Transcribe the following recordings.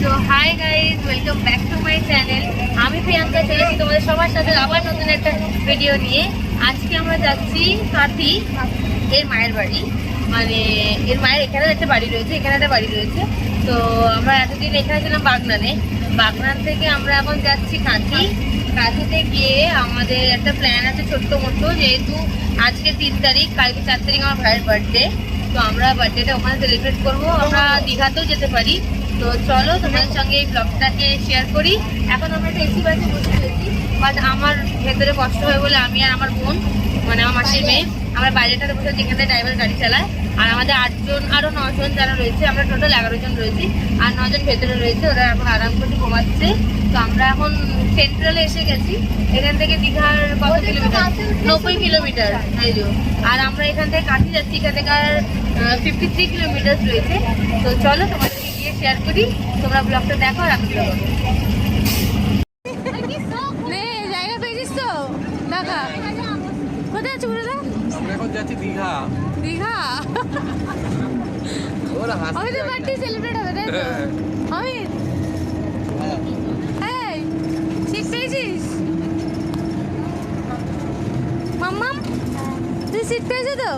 So hi guys welcome back to my channel আমি প্রিয়াঙ্কা চলেছি তোমাদের সবার সাথে আবার নতুন একটা ভিডিও নিয়ে। আজকে আমরা যাচ্ছি কাঠি এর মায়ের বাড়ি। মানে এর মায়ের এখানে একটা বাড়ি রয়েছে, এখানে একটা বাড়ি রয়েছে। তো, আমরা এতদিন এখানে ছিলাম বাগনানে। বাগনান থেকে আমরা এখন যাচ্ছি কাঁথি। কাঁথিতে গিয়ে আমাদের একটা প্ল্যান আছে ছোট্ট মোটো, যেহেতু আজকে তিন তারিখ, কালকে চার তারিখ আমার ভাইয়ের বার্থডে তো আমরা বার্থডেটা ওখানে সেলিব্রেট করব। আমরা দীঘাতেও যেতে পারি। তো চলো তোমাদের সঙ্গে এই ব্লগটাকে শেয়ার করি। এখন আমরা একটা এসি বাসে বসে রয়েছি বাট আমার ভেতরে কষ্ট হয় বলে আমি আর আমার বোন মানে আমার মাসির মেয়ে আমরা বাইরেটাতে বসে যেখানে ড্রাইভার গাড়ি চালায়। আর আমাদের আটজন আরও নজন যারা রয়েছে আমরা টোটাল এগারো জন রয়েছি আর নজন ভেতরে রয়েছে ওরা এখন আরাম করে ঘুমাচ্ছে। তো আমরা এখন সেন্ট্রালে এসে গেছি এখান থেকে দীঘার কত কিলোমিটার নব্বই কিলোমিটার এই। আর আমরা এখান থেকে কাঠি যাচ্ছি এখান থেকে আর ফিফটি থ্রি কিলোমিটার রয়েছে। তো চলো তোমাদেরকে গিয়ে শেয়ার করি। তোমরা ব্লগটা দেখো আর আমি জায়গা পেয়েছিস তো? দেখা। কোথায় আছে বুড়োদা আমরা এখন যাচ্ছি দীঘা। দীঘা? ওরা হাসছে আমি তো আর কি। বার্থডে সেলিব্রেট হবে তাই তো? হ্যাঁ। হ্যাঁ। এই সিট পেয়েছিস? মাম্মাম তুই সিট পেয়েছ তো?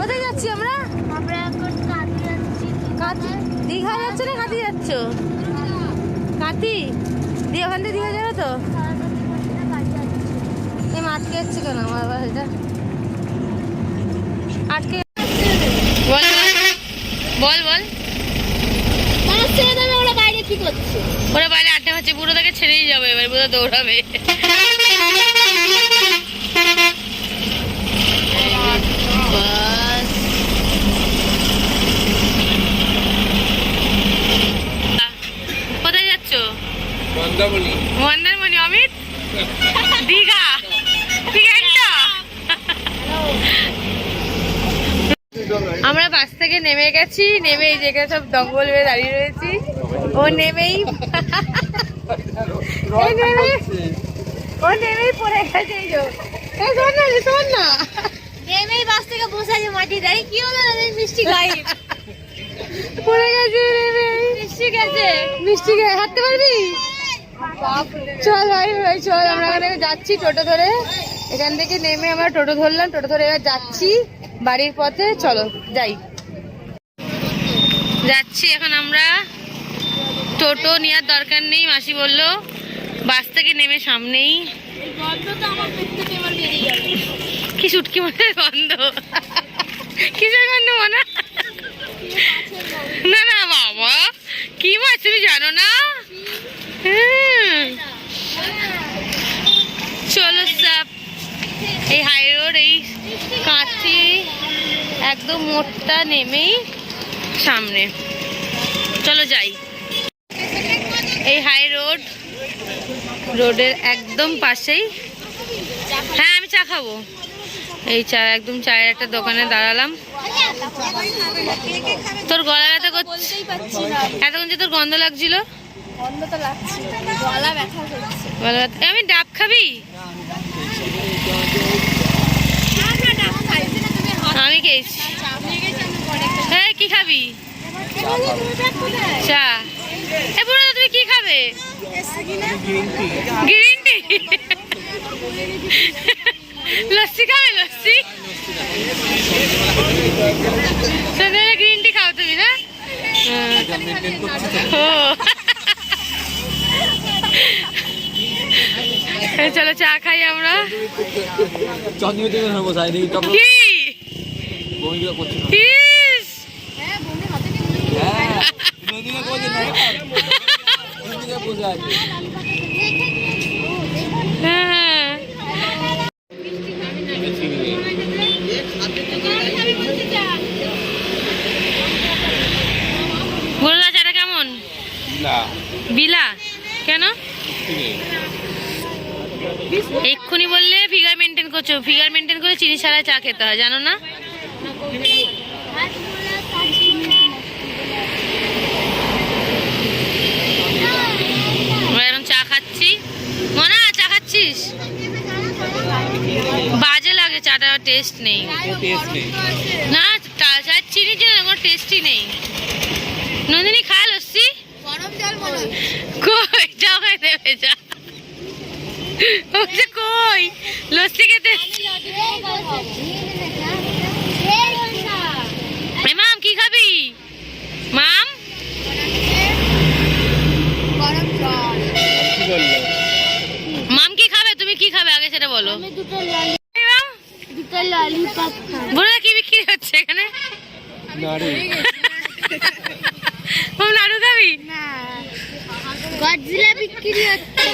কোথায় যাচ্ছি আমরা আমরা এখন কাজে যাচ্ছি কাতি দীঘা যাচ্ছ না কাতি যাচ্ছ? কাতি দিয়ে ওখান থেকে দীঘা যাবে তো? এই আটকে যাচ্ছে কেন আমার আবার এটা? আটকে বল বল। বল ওরা বাইরে কি করছে ওরা বাইরে আড্ডা হচ্ছে বুড়ো তাকে ছেড়েই যাবে এবার বুড়ো দৌড়াবে। বাস। কোথায় যাচ্ছ মন্দারমণি। মন্দারমণি অমিত? দীঘা। আমরা বাস থেকে নেমে গেছি নেমে এই জায়গায় সব দঙ্গল হয়ে দাঁড়িয়ে রয়েছি। ও নেমেই ও নেমেই পড়ে গেছে এই যো। শোন না শোন না। নেমেই বাস থেকে বসে আছে মাটি। দাঁড়িয়ে কি হলো মিষ্টি খাই পড়ে গেছে মিষ্টি গেছে। মিষ্টি খেয়ে হাঁটতে পারবি? চল ভাই ভাই, চল, আমরা এখান যাচ্ছি টোটো ধরে। এখান থেকে নেমে আমরা টোটো ধরলাম, টোটো ধরে এবার যাচ্ছি বাড়ির পথে। চলো, যাই। যাচ্ছি এখন আমরা। টোটো নেওয়ার দরকার নেই, মাসি বলল। বাস থেকে নেমে সামনেই। কি সুটকি মনে গন্ধ। কিসের গন্ধ মনে? না না, বাবা। কি মাছ তুমি জানো না। চলো সাপ এই হাই রোড এই কাঁচি একদম মোটটা নেমেই সামনে। চলো যাই। এই হাই রোড রোডের একদম পাশেই। হ্যাঁ আমি চা খাব। এই চা একদম চায়ের একটা দোকানে দাঁড়ালাম। তোর গলা ব্যথা করছে? এতক্ষণ যে তোর গন্ধ লাগছিল? আমি ডাব খাবি? আমি খেয়েছি। হ্যাঁ কি খাবি? চা। তুমি কি খাবে? Green tea. লস্যি খাবে, লস্যি? সন্ধ্যাবেলা গ্রিন টি খাও তুমি, না। ও এই চলো চা খাই আমরা চন্দ্রী থেকে ধরবো সাই দেখি টপ কি বমিগুলো করছে না। ইস! হ্যাঁ বন্ধু হাতে নিয়ে হ্যাঁ নদীকে বলছে না নদীকে বসে আছে হ্যাঁ গুরুদা চাটা কেমন? না। বিলা। কেন? এক্ষুনি বললে ফিগার মেনটেন করছ। ফিগার মেনটেন করে চিনি ছাড়া চা খেতে হয় জানো না? এখন চা খাচ্ছি। মনা চা খাচ্ছিস? বাজে লাগে চাটা টেস্ট নেই টেস্ট নেই। না চা চায়ের চিনির জন্য কোনো টেস্টই নেই। নন্দিনী খা লস্যি কই যাও খাই দেবে যা। বলছে কই? লস্যি খেতে মাম কি খাবি? মাম? মাম কি খাবে? তুমি কি খাবে? আগে সেটা বলো। বলো কি বিক্রি হচ্ছে এখানে নাড়ু মাম নাড়ু খাবি না গডজিলা বিক্রি হচ্ছে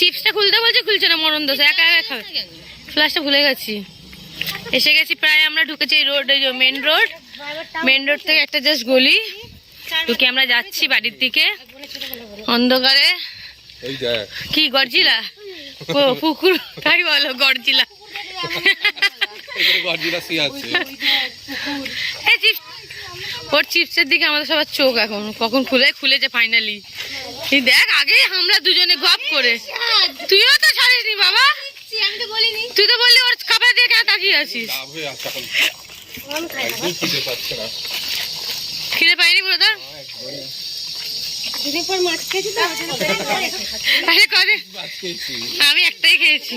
চিপসটা খুলতে বলছে খুলছে না মরণ দোষ ফ্লাশটা ভুলে গেছি। এসে গেছি প্রায় আমরা ঢুকেছি এই road main road main road থেকে একটা জাস্ট গলি। ঢুকে আমরা যাচ্ছি বাড়ির দিকে। অন্ধকারে। কি গরজিলা? ও পুকুর। তাই বলো গরজিলা। ওর চিপসের দিকে আমাদের সবার চোখ এখন। কখন খুলে খুলেছে ফাইনালি দেখ আগে আমরা দুজনে গপ করে। তুইও তো ছাড়িস নি বাবা। তুই তো বললি ওর খাবার দিয়ে কেন তাকিয়ে আছিস? হয়ে খিদে পাইনি ব্রদার? করে আমি একটাই খেয়েছি।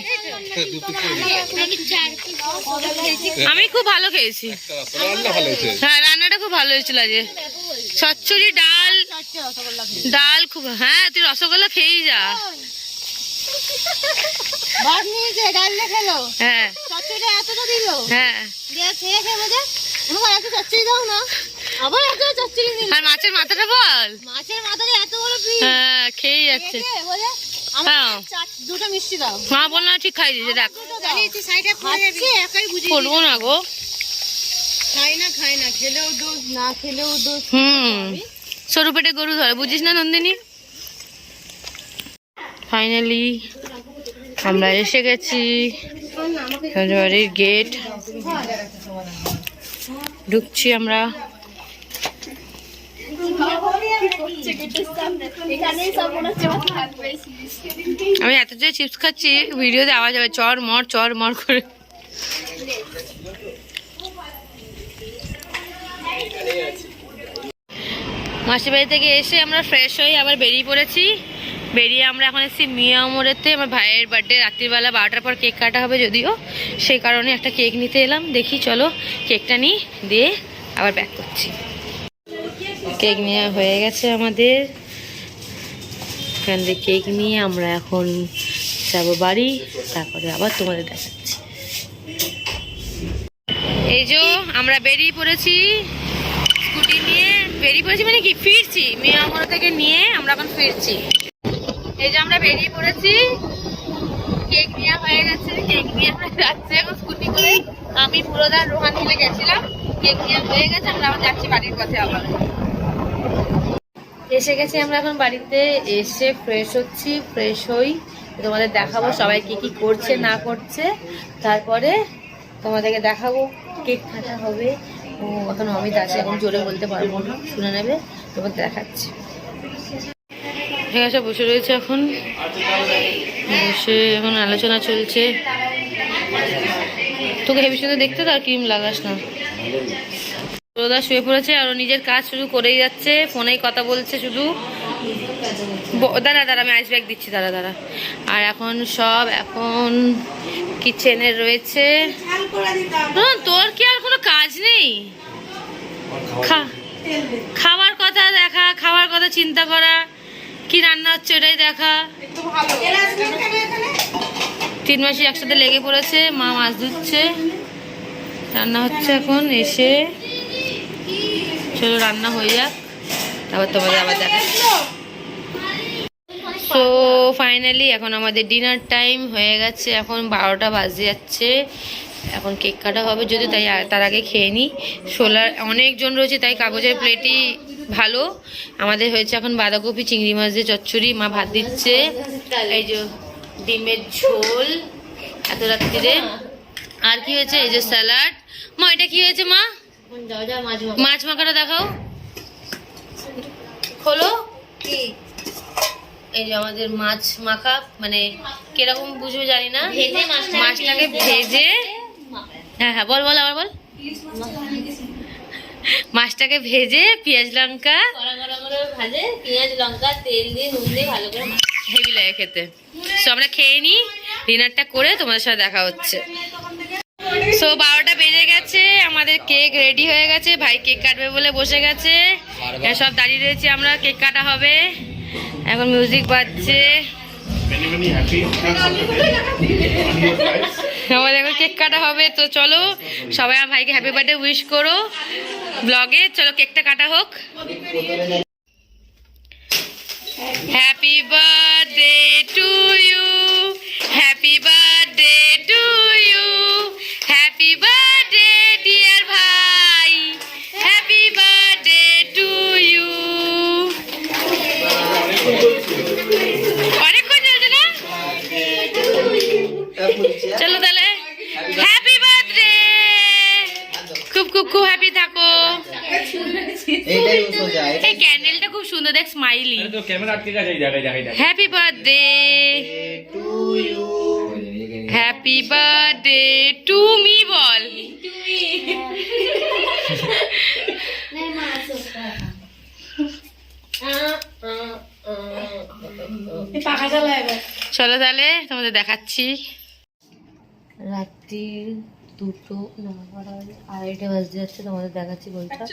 আমি চার খেয়েছি। আমি খুব ভালো খেয়েছি। একটা রাস্তা রান্না ভালো হয়েছে। হ্যাঁ রান্নাটা খুব ভালো হয়েছিল আজকে। চচ্চড়ি ডাল ডাল খুব হ্যাঁ তুই রসগোল্লা খেয়েই যা। ভাত নিয়েছে ডাল খেলো। হ্যাঁ। চচ্চড়ি এতটা দিল হ্যাঁ। দিয়ে খেয়ে খেয়ে বোঝে আমাকে এত চচ্চড়ি দাও না। আবার এত চচ্চড়ি দিল আর মাছের মাথাটা বল। মাছের মাথায় এত বড় পিস। হ্যাঁ খেয়েই যাচ্ছে। বলে হ্যাঁ। দুটো মিষ্টি দাও। মা বল না ঠিক খাই দিয়েছে দেখ। করব না গো। খাই না খাই না খেলেও দোষ না খেলেও দোষ। হুম। সরু পেটে গরু ধরে বুঝিস না নন্দিনী? ফাইনালি আমরা এসে গেছি। বাড়ির গেট ঢুকছি আমরা। আমি এত যে চিপস খাচ্ছি ভিডিওতে আওয়াজ হবে চর মর চর মর করে। মাসির বাড়ি থেকে এসে আমরা ফ্রেশ হয়ে আবার বেরিয়ে পড়েছি। বেরিয়ে আমরা এখন এসেছি মিয়া মোড়েতে। আমার ভাইয়ের বার্থডে রাত্রিবেলা বারোটার পর কেক কাটা হবে যদিও। সেই কারণে একটা কেক নিতে এলাম। দেখি, চলো কেকটা নিই, দিয়ে আবার ব্যাক করছি। কেক নেওয়া হয়ে গেছে আমাদের। এখান কেক নিয়ে আমরা এখন যাব বাড়ি। তারপরে আবার তোমাদের দেখাচ্ছি। এই যে, আমরা বেরিয়ে পড়েছি। স্কুটি নিয়ে বেরিয়ে পড়েছি মানে কি? ফিরছি। মিয়ামোড়া থেকে নিয়ে আমরা এখন ফিরছি। এই যে আমরা বেরিয়ে পড়েছি, কেক নেওয়া হয়ে গেছে, কেক নিয়ে আমরা যাচ্ছি এখন স্কুটি করে। আমি পুরোদার রোহান মিলে গেছিলাম, কেক নেওয়া হয়ে গেছে, আমরা আবার যাচ্ছি বাড়ির পথে আবার। এসে গেছি আমরা এখন বাড়িতে, এসে ফ্রেশ হচ্ছি ফ্রেশ হই। তোমাদের দেখাবো সবাই কি কি করছে, না করছে। তারপরে তোমাদেরকে দেখাবো কেক কাটা হবে। ও, এখন অমিত আছে, এখন জোরে বলতে পারব না, শুনে নেবে, তোমাদের দেখাচ্ছি। ঠিক আছে বসে রয়েছে এখন। বসে এখন আলোচনা চলছে। তোকে হেভি সুন্দর দেখতে তো আর ক্রিম লাগাস না। রোদা শুয়ে পড়েছে আর নিজের কাজ শুরু করেই যাচ্ছে। ফোনেই কথা বলছে শুধু। দাঁড়া দাঁড়া, আমি আইস ব্যাগ দিচ্ছি, দাঁড়া দাঁড়া। আর এখন সব, এখন কিচেনে রয়েছে। তোর কি আর কোনো কাজ নেই? খা- খাওয়ার কথা দেখা, খাওয়ার কথা চিন্তা করা। কি রান্না হচ্ছে ওটাই দেখা। তিন মাসে একসাথে লেগে পড়েছে, মা মাছ ধুচ্ছে। রান্না হচ্ছে এখন, এসে চলো রান্না হয়ে যাক, তারপর তোমাদের আবার দেখা। সো ফাইনালি এখন আমাদের ডিনার টাইম হয়ে গেছে, এখন বারোটা বাজে যাচ্ছে। এখন কেক কাটা হবে, যদি তাই, তার আগে খেয়ে নিই সোলার, অনেকজন রয়েছে, তাই কাগজের প্লেটই ভালো। আমাদের হয়েছে এখন বাঁধাকপি চিংড়ি মাছ দিয়ে চচ্চড়ি। মা ভাত দিচ্ছে। এই যে ডিমের ঝোল এত রাত্রিরে। আর কি হয়েছে? এই যে স্যালাড। মা এটা কি হয়েছে মা? মাছ মাখাটা দেখাও। খোলো। এই যে আমাদের মাছ মাখা মানে কীরকম বুঝবে জানি না। মাছটাকে ভেজে হ্যাঁ হ্যাঁ বল বল আবার বল। মাছটাকে ভেজে পেঁয়াজ লঙ্কা ভাজে পেঁয়াজ লঙ্কা তেল দিয়ে নুন দিয়ে ভালো করে হেভি লাগে খেতে। সো আমরা খেয়ে নিই ডিনারটা করে তোমাদের সাথে দেখা হচ্ছে। সো বারোটা বেজে গেছে আমাদের কেক রেডি হয়ে গেছে ভাই কেক কাটবে বলে বসে গেছে। সব দাঁড়িয়ে রয়েছে আমরা কেক কাটা হবে। এখন মিউজিক বাজছে. আমাদের এখন কেক কাটা হবে তো চলো সবাই আমার ভাইকে হ্যাপি বার্থডে উইশ করো। ব্লগে। চলো কেকটা কাটা হোক। Happy birthday to you happy birthday জায়গায় জায়গায়। Happy birthday happy birthday to me বল। চলো তাহলে তোমাদের দেখাচ্ছি। রাত্রির দুটো না আড়াইটে বাজতে যাচ্ছে তোমাদের দেখাচ্ছি বইটা।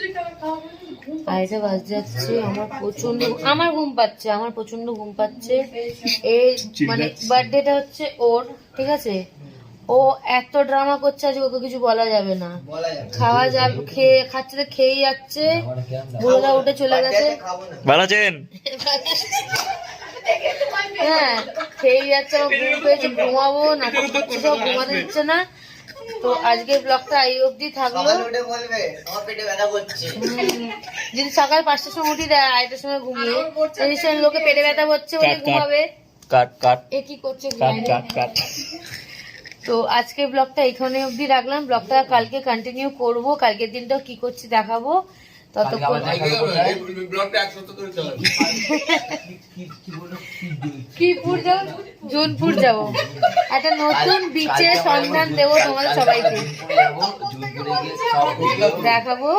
আড়াইটে বাজতে যাচ্ছে আমার প্রচণ্ড আমার ঘুম পাচ্ছে আমার প্রচণ্ড ঘুম পাচ্ছে। এই মানে বার্থডেটা হচ্ছে ওর ঠিক আছে? ও এত ড্রামা করছে আজ ওকে কিছু বলা যাবে না। খাওয়া যাবে খেয়ে খাচ্ছে তো খেয়েই যাচ্ছে। বুড়োদা উঠে চলে গেছে। ভালো আছেন হ্যাঁ খেয়েই যাচ্ছে ঘুম পেয়েছে ঘুমাবো নাটক করছে সব ঘুমাতে দিচ্ছে না। তো আজকের ব্লগটা এই অবধি থাকল। যদি সকাল পাঁচটার সময় উঠি দেয় আড়াইটার সময় ঘুমিয়ে। সেই সময় লোকে পেটে ব্যথা হচ্ছে বলে। ঘুমাবে। কাট কাট এ কি করছে কাট কাট কাট তো আজকে ব্লগটা এখানে অবধি রাখলাম। ব্লগটা কালকে কন্টিনিউ করব। কালকের দিনটাও কি করছি দেখাবো। জুনপুর যাব। একটা নতুন বিচে সন্ধান দেবো তোমাদের সবাইকে। দেখাবো?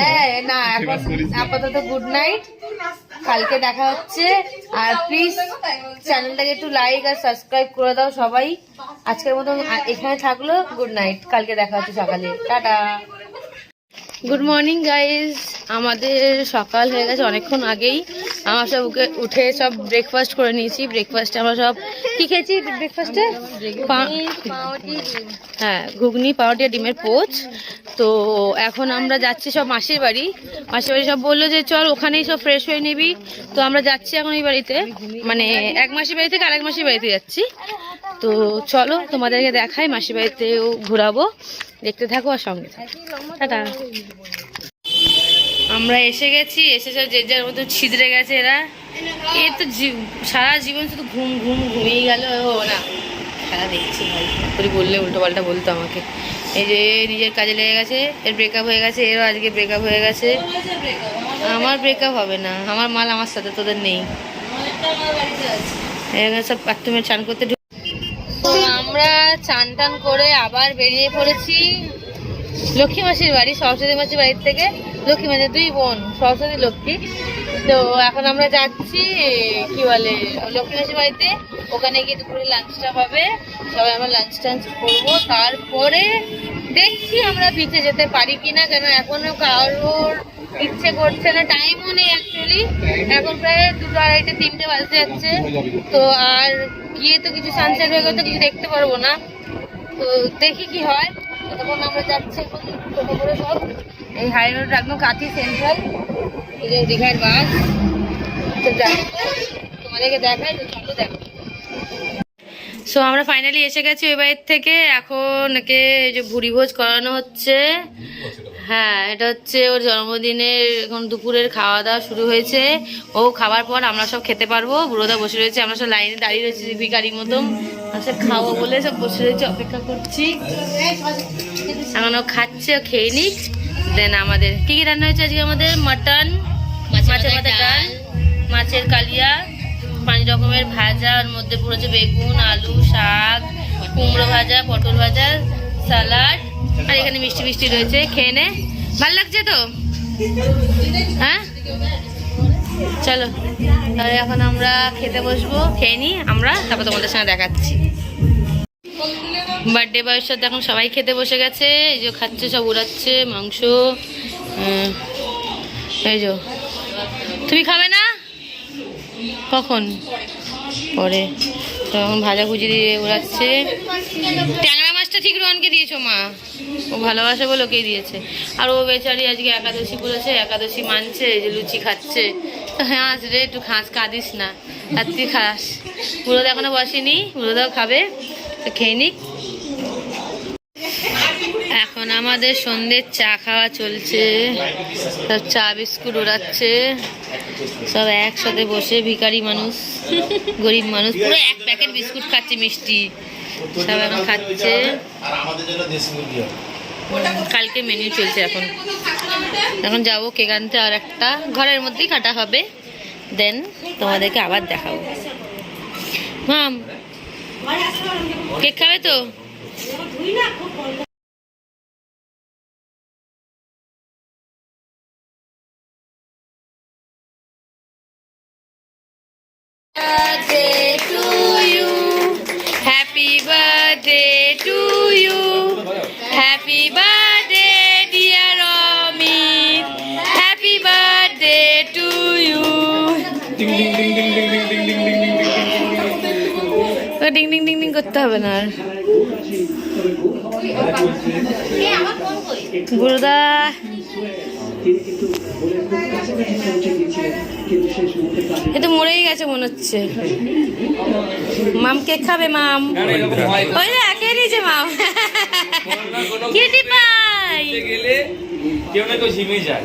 হ্যাঁ না, এখন আপাতত গুড নাইট কালকে দেখা হচ্ছে। আর প্লিজ চ্যানেলটাকে একটু লাইক আর সাবস্ক্রাইব করে দাও সবাই। আজকের মতন এখানে থাকল গুড নাইট কালকে দেখা হচ্ছে সকালে। টাটা। গুড মর্নিং গাইজ আমাদের সকাল হয়ে গেছে অনেকক্ষণ আগেই। আমার সব উঠে- সব ব্রেকফাস্ট করে নিয়েছি। ব্রেকফাস্টে আমরা সব কি খেয়েছি ব্রেকফাস্টে হ্যাঁ ঘুগনি, পাউরুটি আর ডিমের পোচ। তো এখন আমরা যাচ্ছি সব মাসির বাড়ি। মাসির বাড়ি সব বলল যে, চল ওখানেই সব ফ্রেশ হয়ে নিবি। তো আমরা যাচ্ছি এখন এই বাড়িতে। মানে এক মাসির বাড়ি থেকে আরেক মাসির বাড়িতে যাচ্ছি। তো চলো তোমাদেরকে দেখাই মাসির বাড়িতেও ঘোরাবো। দেখতে থাকো আর সঙ্গে আমরা এসে গেছি, এসে যে যার মতো ছিদ্রে গেছে এরা। এ তো সারা জীবন শুধু ঘুম ঘুম, ঘুমিয়ে গেল ও না। দেখছি ভাই করে বললে উল্টো পাল্টা বলতো আমাকে। এই যে নিজের কাজে লেগে গেছে, এর ব্রেকআপ হয়ে গেছে, এরও আজকে ব্রেকআপ হয়ে গেছে। আমার ব্রেকআপ হবে না, আমার মাল আমার সাথে তোদের নেই। সব বাথরুমে চান করতে চান টান করে আবার বেরিয়ে পড়েছি লক্ষ্মী মাসির বাড়ি, সরস্বতী মাসির বাড়ির থেকে। লক্ষ্মী মাসির দুই বোন, সরস্বতী লক্ষ্মী। তো এখন আমরা যাচ্ছি, কি বলে, লক্ষ্মী মাসির বাড়িতে। ওখানে গিয়ে দুপুরে লাঞ্চটা হবে। সবাই আমরা লাঞ্চ টাঞ্চ করব। তারপরে দেখছি আমরা বিচে যেতে পারি কিনা কেন এখনও কারোর ইচ্ছে করছে না টাইমও নেই অ্যাকচুয়ালি এখন প্রায় দুটো আড়াইটে, তিনটে বাজতে যাচ্ছে। তো আর গিয়ে তো কিছু সানসেট হয়ে গেলে তো কিছু দেখতে পারব না। তো দেখি কি হয়। ততক্ষণ আমরা যাচ্ছি এখন সব। এই হাই রোড একদম কাঁথি সেন্ট্রাল এই যে দীঘার বাস। তো যাই তোমাদেরকে দেখাই, তো দেখো। সো আমরা ফাইনালি এসে গেছি ওই বাড়ির থেকে। এখন একে যে ভুড়ি ভোজ করানো হচ্ছে হ্যাঁ এটা হচ্ছে ওর জন্মদিনের এখন দুপুরের খাওয়া দাওয়া শুরু হয়েছে। ও খাবার পর আমরা সব খেতে পারব। বুড়োদা বসে রয়েছে আমরা সব লাইনে দাঁড়িয়ে রয়েছি ভিকারি মতন। আমরা সব খাব বলে সব বসে রয়েছে অপেক্ষা করছি। এখন ও খাচ্ছে ও খেয়ে নিক। দেন আমাদের। কি কি রান্না হয়েছে আজকে আমাদের? মাটন মাছের মাথা ডাল মাছের কালিয়া পাঁচ রকমের ভাজা ওর মধ্যে পুরো হচ্ছে বেগুন আলু শাক কুমড়ো ভাজা পটল ভাজা স্যালাড আর এখানে মিষ্টি মিষ্টি রয়েছে, খেয়ে নে। ভালো লাগছে তো? হ্যাঁ? চলো, তাহলে এখন আমরা খেতে বসবো, খেয়ে নিই আমরা তারপর তোমাদের সঙ্গে দেখাচ্ছি। বার্থডে বয়ের সাথে এখন সবাই খেতে বসে গেছে, এই যে খাচ্ছে, সব উড়াচ্ছে, মাংস এই যে। তুমি খাবে না? কখন? পরে। তো এখন ভাজাভুজি দিয়ে উড়াচ্ছে। ট্যাংরা মাছটা ঠিক রোহানকে দিয়েছ, মা। ও ভালোবাসে বলে ওকেই দিয়েছে। আর ও বেচারি আজকে একাদশী বলেছে, একাদশী মানছে, যে লুচি খাচ্ছে। হ্যাঁ রে, একটু খাস কাঁদিস না আর তুই খাস। বুড়োদা এখনও বসেনি, বুড়োদাও খাবে খেয়ে নিক। এখন আমাদের সন্ধ্যের চা খাওয়া চলছে। সব চা বিস্কুট ওড়াচ্ছে সব একসাথে বসে ভিখারি মানুষ, গরিব মানুষ, পুরো এক প্যাকেট বিস্কুট খাচ্ছে মিষ্টি। সব এখন খাচ্ছে। আর আমাদের জন্য দেশি মুরগি হবে। কালকে মেনু চলছে এখন। এখন যাব কেক আনতে আর একটা। ঘরের মধ্যেই কাটা হবে। দেন তোমাদেরকে আবার দেখাবো। মাম কেক খাবে তো? birthday to করতে হবে না আর। গুরুদা। এ তো মরেই গেছে মনে হচ্ছে। মাম কেক খাবে মাম? ওই যে একে নিয়েছে মাম। কিটি পাই। গেলে কেউ না কেউ যায়।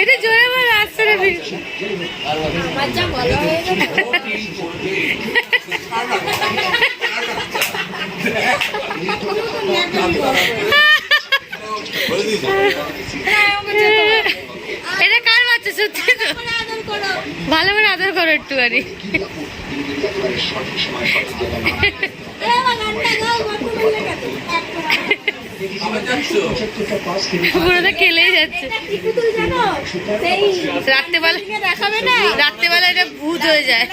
এটা জোরে বল আসছে বিল। এটা কার বাচ্চা সত্যি তো? ভালো করে আদর করো একটুখানি। খেলেই যাচ্ছে। রাত্রেবেলা দেখাবে রাত্রেবেলা এটা ভূত হয়ে যায়।